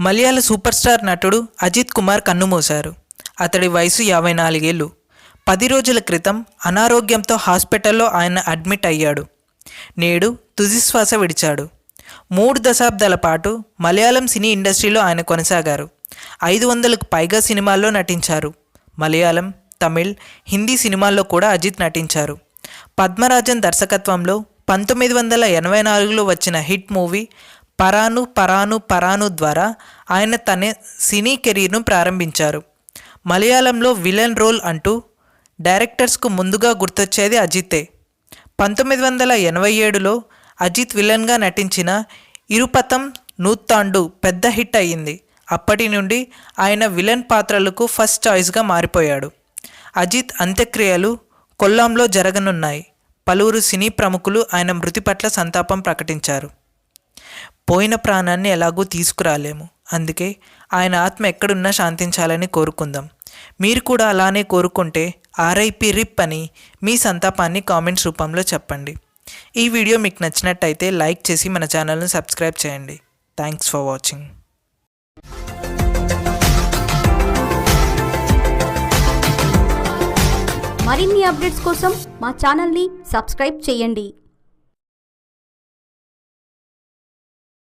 మలయాళ super star నటుడు అజిత్ కుమార్ కన్నుమూశారు. అతడి వయసు యాభై నాలుగేళ్ళు. పది రోజుల క్రితం అనారోగ్యంతో హాస్పిటల్లో ఆయన అడ్మిట్ అయ్యాడు. నేడు తుదిశ్వాస విడిచాడు. మూడు దశాబ్దాల పాటు మలయాళం సినీ ఇండస్ట్రీలో ఆయన కొనసాగారు. ఐదు వందలకు పైగా సినిమాల్లో నటించారు. మలయాళం తమిళ్ హిందీ సినిమాల్లో కూడా అజిత్ నటించారు. పద్మరాజన్ దర్శకత్వంలో పంతొమ్మిది వందల ఎనభై నాలుగులో వచ్చిన హిట్ మూవీ పరాను పరాను పరాను ద్వారా ఆయన తన సినీ కెరీర్ను ప్రారంభించారు. మలయాళంలో విలన్ రోల్ అంటూ డైరెక్టర్స్కు ముందుగా గుర్తొచ్చేది అజితే. పంతొమ్మిది వందల ఎనభై ఏడులో అజిత్ విలన్గా నటించిన ఇరుపతం నూత్తాండు పెద్ద హిట్ అయ్యింది. అప్పటి నుండి ఆయన విలన్ పాత్రలకు ఫస్ట్ చాయిస్గా మారిపోయాడు. అజిత్ అంత్యక్రియలు కొల్లాంలో జరగనున్నాయి. పలువురు సినీ ప్రముఖులు ఆయన మృతి పట్ల సంతాపం ప్రకటించారు. పోయిన ప్రాణాన్ని ఎలాగూ తీసుకురాలేము. అందుకే ఆయన ఆత్మ ఎక్కడున్నా శాంతించాలని కోరుకుందాం. మీరు కూడా అలానే కోరుకుంటే ఆర్ఐపి రిప్ అని మీ సంతాపాన్ని కామెంట్స్ రూపంలో చెప్పండి. ఈ వీడియో మీకు నచ్చినట్టయితే లైక్ చేసి మన ఛానల్ను సబ్స్క్రైబ్ చేయండి. Thanks for watching. మరిన్ని అప్డేట్స్ కోసం మా ఛానల్ని సబ్స్క్రైబ్ చేయండి.